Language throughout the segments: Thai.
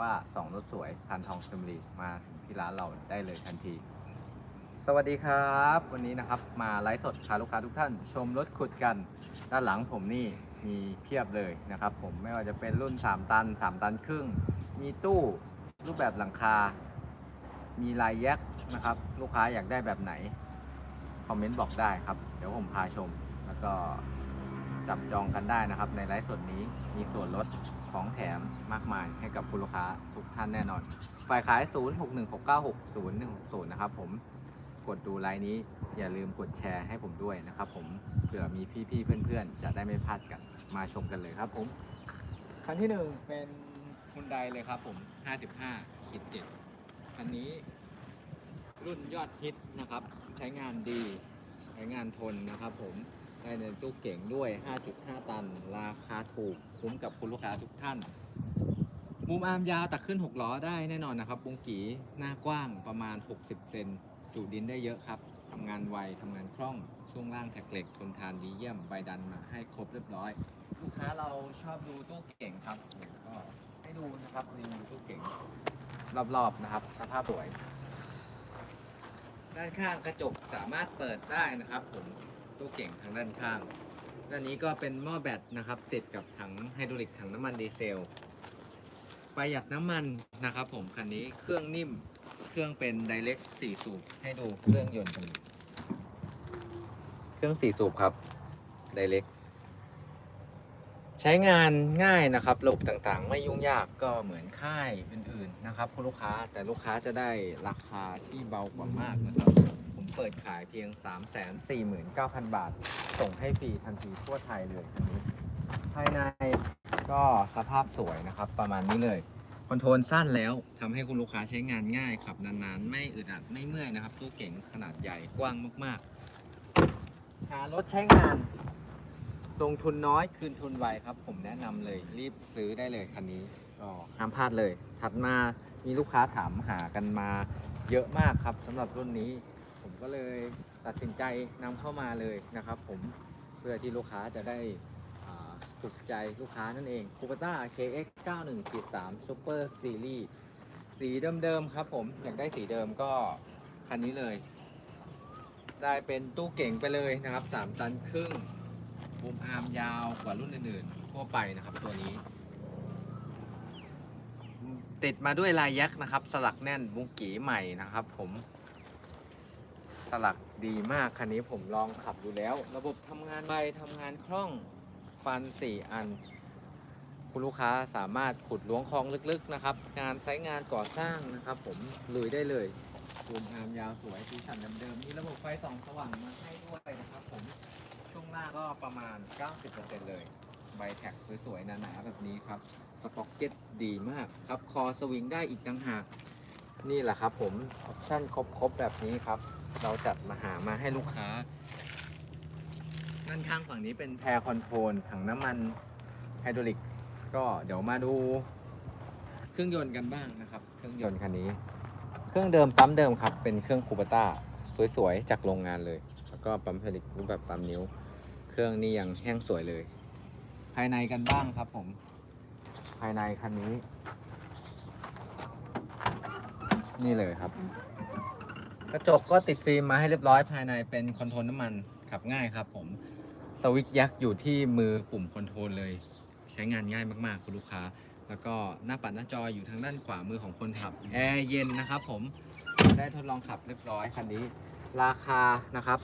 ว่าสองรถสวยพันทองชลบุรีมาถึงที่ร้านเราได้เลยทันที สวัสดีครับ วันนี้นะครับมาไลฟ์สดพาลูกค้าทุกท่าน ชมรถขุดกัน ด้านหลังผมนี่มีเพียบเลยนะครับ ผมไม่ว่าจะเป็นรุ่น 3 ตัน 3 ตันครึ่ง มีตู้รูปแบบหลังคา มีลายแยกนะครับ ลูกค้าอยากได้แบบไหน คอมเมนต์บอกได้ครับ เดี๋ยวผมพาชมแล้วก็ จับจองกันได้นะครับ ในไลฟ์สดนี้มีส่วนลดของแถมมากมายให้กับคุณลูกค้าทุกท่านแน่นอน ฝ่ายขาย 0616960160 นะครับผมกดดูไลน์นี้อย่าลืมกดแชร์ให้ผมด้วยนะครับผมเผื่อมีพี่ๆเพื่อนๆ จะได้ไม่พลาดกันมาชมกันเลยครับผม คันที่หนึ่งเป็นฮุนไดเลยครับผม 55คิด7คันนี้รุ่นยอดฮิตนะครับ ใช้งานดี ใช้งานทนนะครับผม ได้ในตู้เก่งด้วย 5.5 ตัน ราคาถูกคุ้มกับคุณลูกค้าทุกท่าน มุมอาร์มยาวตักขึ้น 6 ล้อได้แน่นอนนะครับบุงกีหน้ากว้างประมาณ 60 เซนจุดินได้เยอะครับทำงานไวทำงานคล่อง ช่วงล่างแท็กเหล็กทนทานดีเยี่ยมใบดันมาให้ครบเรียบร้อย ลูกค้าเราชอบดูตู้เก่งครับก็ให้ดูนะครับรีวิวตู้เก่งรอบๆนะครับสภาพสวย ด้านข้างกระจกสามารถเปิดได้นะครับผม ตู้เก่งทางด้านข้าง ด้านนี้ก็เป็นหม้อแบตนะครับ ติดกับถังไฮดรอลิกถังน้ำมันดีเซล ประหยัดน้ำมันนะครับ ผมคันนี้เครื่องนิ่ม เครื่องเป็น Direct 4สูบให้ดูเครื่องยนต์กันเครื่อง4สูบครับ Direct ใช้งานง่ายนะครับ ระบบต่างๆ ไม่ยุ่งยากก็เหมือนค่ายอื่นๆนะครับคุณลูกค้าแต่ลูกค้าจะได้ราคาที่เบากว่ามากนะครับ เปิดขายเพียง 349,000 บาท ส่งให้ฟรีทันทีทั่วไทยเลยคันนี้ ภายในก็สภาพสวยนะครับ ประมาณนี้เลย คอนโทรลสั้นแล้วทำให้คุณลูกค้าใช้งานง่ายขับนานๆ ไม่อึดอัดไม่เมื่อยนะครับ ตู้เก๋งขนาดใหญ่กว้างมากๆ หารถใช้งาน ลงทุนน้อยคืนทุนไวครับ ผมแนะนำเลยรีบซื้อได้เลยคันนี้ก็ห้ามพลาดเลย ถัดมามีลูกค้าถามหากันมาเยอะมากครับสำหรับรุ่นนี้ ก็เลยตัดสินใจนำเข้ามาเลยนะครับ ผมเพื่อที่ลูกค้าจะได้ถูกใจลูกค้านั่นเอง c u p e t a KX 91 3 Super Series สีเดิมๆครับผมอยากได้สีเดิมก็คันนี้เลย ได้เป็นตู้เก่งไปเลยนะครับ 3 ตันครึ่งบูมอาร์มยาวกว่ารุ่นอื่นๆทั่วไปนะครับตัวนี้ ติดมาด้วยลายยักษ์นะครับ สลักแน่นบุงกีใหม่นะครับผม สลักดีมากคันนี้ผมลองขับดูแล้ว ระบบทำงานไวทำงานคล่องฟัน 4 อัน คุณลูกค้าสามารถขุดล้วงคลองลึกๆนะครับ งานไซต์งานก่อสร้างนะครับ ผมลุยได้เลยบูมอามยาวสวยสีสันเดิมๆมีระบบไฟส่องสว่างมาให้ด้วยนะครับ ผมช่วงล่างก็ประมาณ 90%เลยใบแท็กสวยๆหนาๆแบบนี้ครับสป็อกเก็ตดีมากครับคอสวิงได้อีกต่างหาก นี่แหละครับผมออปชั่นครบๆแบบนี้ครับ เราจัดมาหามาให้ลูกค้าด้านข้างฝั่งนี้เป็นแพรคอนโทรลถังน้ำมันไฮดรอลิก ก็เดี๋ยวมาดูเครื่องยนต์กันบ้างนะครับ เครื่องยนต์คันนี้ เครื่องเดิมปั๊มเดิมครับ เป็นเครื่องคูปต้าสวยๆ จากโรงงานเลย แล้วก็ปั๊มผลิตรูปแบบปั๊มนิ้ว เครื่องนี่ยังแห้งสวยเลย ภายในกันบ้างครับผม ภายในคันนี้ นี่เลยครับ กระจกก็ติดฟิล์มมาให้เรียบร้อยภายในเป็นคอนโทรลน้ำมันขับง่ายครับ ผมสวิตช์ยักษ์อยู่ที่มือปุ่มคอนโทรลเลย ใช้งานง่ายมากๆคุณลูกค้า แล้วก็หน้าปัดหน้าจออยู่ทางด้านขวามือของคนขับแอร์เย็นนะครับผมได้ทดลองขับเรียบร้อยคันนี้ ราคานะครับ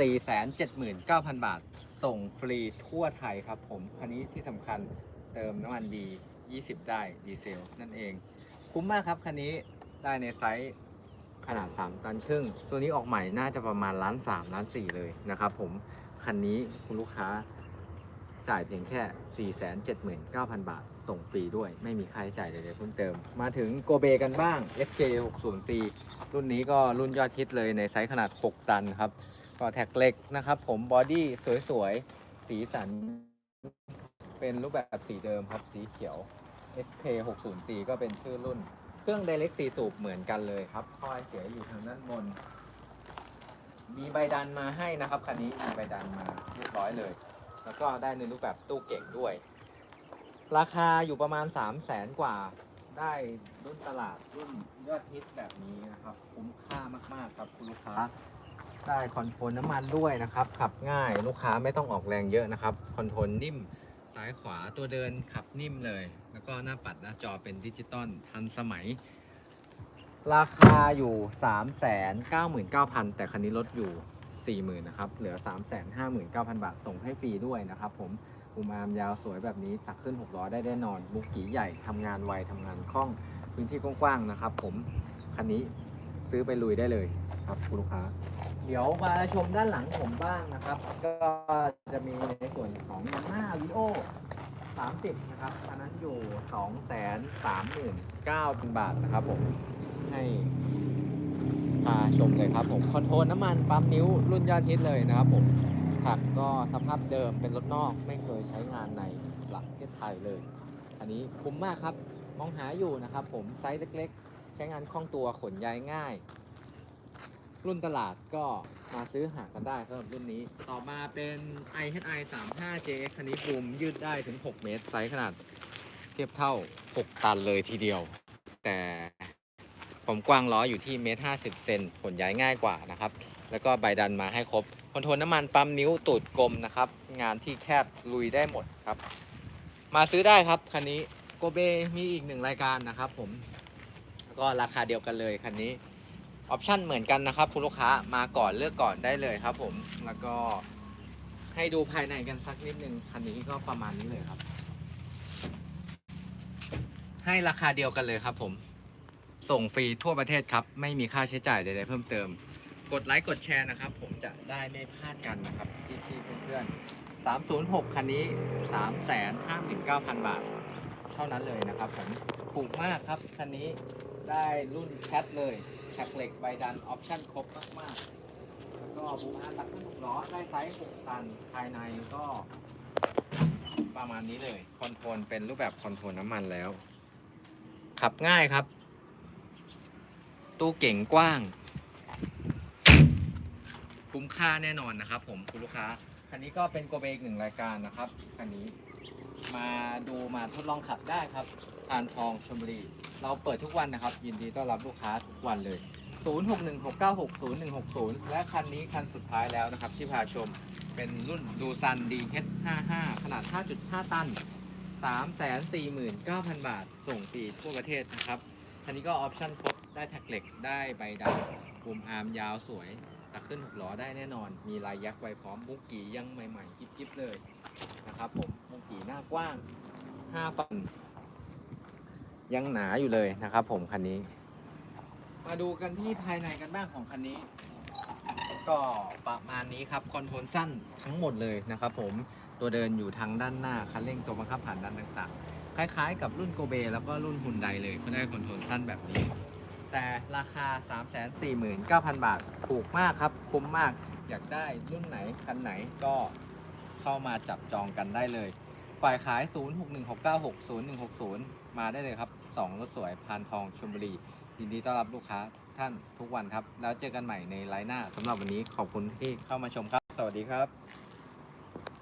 479,000 บาท ส่งฟรีทั่วไทยครับผม คันนี้ที่สำคัญเติมน้ำมันดี 20 ได้ดีเซลนั่นเอง คุ้มมากครับคันนี้ ได้ในไซส์ขนาด 3 ตันครึ่ง ตัวนี้ออกใหม่น่าจะประมาณล้าน3ล้าน4เลยนะครับผม คันนี้คุณลูกค้าจ่ายเพียงแค่ 479,000 บาท ส่งฟรีด้วย ไม่มีค่าใช้จ่ายใดๆเพิ่มเติม มาถึงโกเบกันบ้าง SK 6 0 C รุ่นนี้ก็รุ่นยอดฮิตเลยในไซส์ขนาด 6 ตันครับ ก็แท็กเหล็กนะครับผมบอดี้สวยๆ สีสัน เป็นรูปแบบสีเดิมครับ สีเขียว SK 6 0 4ก็เป็นชื่อรุ่น เครื่อง Direct 4 สูบเหมือนกันเลยครับคอยเสียอยู่ทางด้านบน มีใบดันมาให้นะครับคันนี้มีใบดันมาเรียบร้อยเลย แล้วก็ได้ในรูปแบบตู้เก่งด้วย ราคาอยู่ประมาณ 3 0 0แสนกว่า ได้รุ่นตลาดรุ่นยอดฮิตแบบนี้นะครับ คุ้มค่ามากๆครับคุณลูกค้าได้คอนโทรลน้ำมันด้วยนะครับ ขับง่ายลูกค้าไม่ต้องออกแรงเยอะนะครับ คอนโทรลนิ่ม ซ้ายขวาตัวเดินขับนิ่มเลย แล้วก็หน้าปัดหน้าจอเป็นดิจิตอลทันสมัย ราคาอยู่ 3 9 9 0 0 0 แต่คันนี้ลดอยู่ 40,000นะครับ เหลือ 3 5 9 0 0 0 บาทส่งให้ฟรีด้วยนะครับผมอุมามยาวสวยแบบนี้ตักขึ้น6ล้อได้แน่นอนบุกกีใหญ่ทำงานไวทำงานคล่องพื้นที่กว้างๆนะครับ ผมคันนี้ซื้อไปลุยได้เลยครับคุณลูกค้า เดี๋ยวมาชมด้านหลังผมบ้างนะครับ ก็จะมีในส่วนของยาม่าวิโอ30 นะครับอันนั้นอยู่ 2 3 9 0 0 0 บาทนะครับผม ให้พาชมเลยครับผมคอนโทรลน้ำมันปั๊มนิ้วรุ่นยอดฮิตเลยนะครับผมถักก็สภาพเดิมเป็นรถนอกไม่เคยใช้งานในประเทศไทยเลย อันนี้คุ้มมากครับ มองหาอยู่นะครับผมไซส์เล็กๆ ใช้งานคล่องตัวขนย้ายง่าย รุ่นตลาดก็มาซื้อหากันได้สำหรับรุ่นนี้ ต่อมาเป็น iHi 35 JX คันนี้บูมยืดได้ถึง 6 เมตร ไซส์ขนาดเทียบเท่า 6 ตันเลยทีเดียว แต่ผมกว้างล้ออยู่ที่เมตร50เซนขนย้ายง่ายกว่านะครับ แล้วก็ใบดันมาให้ครบ คอนโทรลน้ำมันปั๊มนิ้วตูดกลมนะครับ งานที่แคบลุยได้หมดครับ มาซื้อได้ครับ คันนี้โกเบมีอีกหนึ่งรายการนะครับผม ก็ราคาเดียวกันเลยคันนี้ ออปชั่นเหมือนกันนะครับคุณลูกค้ามาก่อนเลือกก่อนได้เลยครับ ผมแล้วก็ให้ดูภายในกันสักนิดนึงคันนี้ก็ประมาณนี้เลยครับ ให้ราคาเดียวกันเลยครับ ผม ส่งฟรีทั่วประเทศครับ ไม่มีค่าใช้จ่ายใดๆเพิ่มเติม กดไลค์กดแชร์นะครับ ผมจะได้ไม่พลาดกันนะครับพี่ๆเพื่อนๆ306 คันนี้ 359,000 บาท เท่านั้นเลยนะครับ ผมถูกมากครับคันนี้ได้รุ่นแคทเลย แท็กเหล็กใบดันออปชั่นครบมากๆ แล้วก็บูมอาตัดขึ้นหกล้อได้ไซส์ 6 ตัน ภายในก็ ประมาณนี้เลย คอนโทรลเป็นรูปแบบคอนโทรลน้ำมันแล้ว ขับง่ายครับ ตู้เก่งกว้าง คุ้มค่าแน่นอนนะครับผมคุณลูกค้า คันนี้ก็เป็นโกเบอีกหนึ่งรายการนะครับ คันนี้มาดูมาทดลองขับได้ครับ พานทองชลบุรี เราเปิดทุกวันนะครับ ยินดีต้อนรับลูกค้าทุกวันเลย 0616960160 และคันนี้คันสุดท้ายแล้วนะครับ ที่พาชมเป็นรุ่นดูซัน DH55 ขนาด 5.5 ตัน 349,000 บาท ส่งฟรีทั่วประเทศนะครับคันนี้ก็ออปชั่นครบได้แท็กเหล็กได้ใบดำบูมอาร์มยาวสวยตักขึ้น6ล้อได้แน่นอน มีลายยักษ์ไว้พร้อมบุกกียังใหม่ๆกิ๊บๆเลยนะครับผมมุงกี่หน้ากว้าง 5 ฟัน ยังหนาอยู่เลยนะครับ ผมคันนี้ มาดูกันที่ภายในกันบ้างของคันนี้ ก็ประมาณนี้ครับคอนโทรลสั้นทั้งหมดเลยนะครับ ผมตัวเดินอยู่ทางด้านหน้าคันเร่งตัวบังคับผ่านด้านต่างๆ คล้ายๆ กับรุ่นโกเบแล้วก็รุ่นฮุนไดเลยก็ได้คอนโทรลสั้นแบบนี้ แต่ราคา 349,000 บาทถูกมากครับ คุ้มมากอยากได้รุ่นไหนคันไหนก็เข้ามาจับจองกันได้เลย ฝ่ายขาย 0616960160 มาได้เลยครับ 2 รถสวยพานทองชลบุรี ยินดีต้อนรับลูกค้าท่านทุกวันครับ แล้วเจอกันใหม่ในไลน์หน้าสำหรับวันนี้ขอบคุณที่เข้ามาชมครับ สวัสดีครับ